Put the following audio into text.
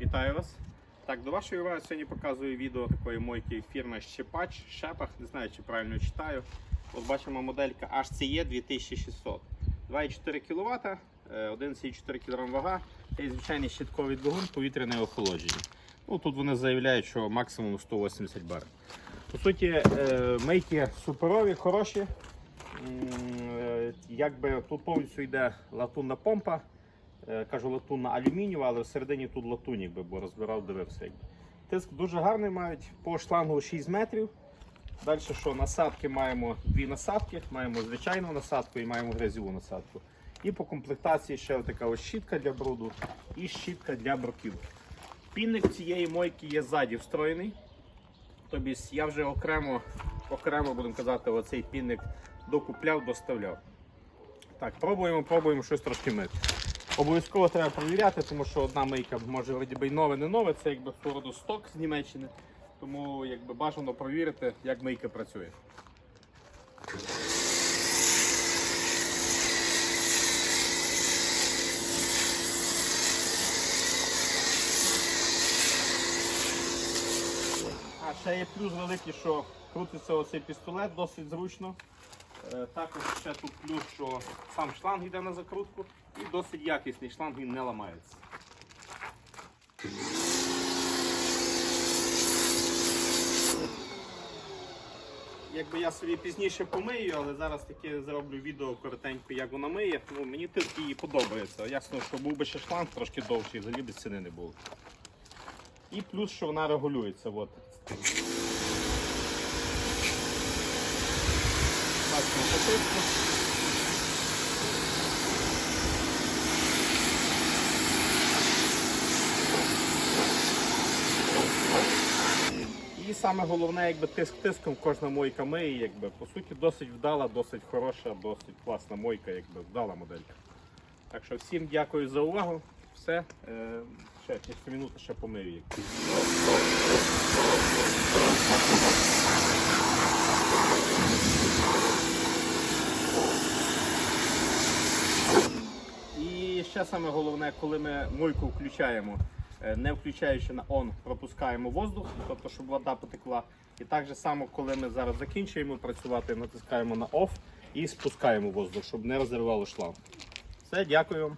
Вітаю вас. Так, до вашої уваги сьогодні показую відео такої мойки фірми Щепач, Шепах, не знаю, чи правильно читаю. От бачимо моделька HCE 2600. 2,4 кВт, 11,4 кг вага і звичайний щитковий двигун повітряне охолодження. Ну, тут вони заявляють, що максимум 180 бар. По суті, е, мийки суперові, хороші. Е, Якби тут повністю йде латунна помпа. Е, Кажу латунна алюмінієва, але всередині тут латунь, якби, бо розбирав, дивився. Тиск дуже гарний мають, по шлангу 6 метрів. Далі що, насадки маємо дві насадки, маємо звичайну насадку і маємо грязьову насадку. І по комплектації ще така ось щітка для бруду і щітка для бруківки. Пінник цієї мойки є ззаді встроєний. Тобто я вже окремо, окремо будемо казати, оцей пінник докупляв, доставляв. Так, пробуємо, пробуємо щось трошки мити. Обов'язково треба перевіряти, тому що одна мийка може би й нове, не нове, це якби свого сток з Німеччини. Тому якби бажано провірити, як мийка працює. А ще є плюс великий, що крутиться оцей пістолет досить зручно. Е, Також ще тут плюс, що сам шланг йде на закрутку і досить якісний шланг, він не ламається. Якби я собі пізніше помию, але зараз таке зроблю відео коротенько, як вона миє. Ну, мені тиск її подобається. Ясно, що був би ще шланг трошки довший, взагалі без ціни не було. І плюс, що вона регулюється. От. І саме головне, якби тиск тиском кожна мойка миє, якби по суті досить вдала, досить хороша, досить класна мойка, якби вдала моделька. Так що всім дякую за увагу. Все. Е, ще кілька минут ще помию. їх. І ще саме головне, коли ми мойку включаємо, е, не включаючи на on, пропускаємо воздух, тобто щоб вода потекла. І так же само, коли ми зараз закінчуємо працювати, натискаємо на off і спускаємо воздух, щоб не розривало шланг. Все, дякую.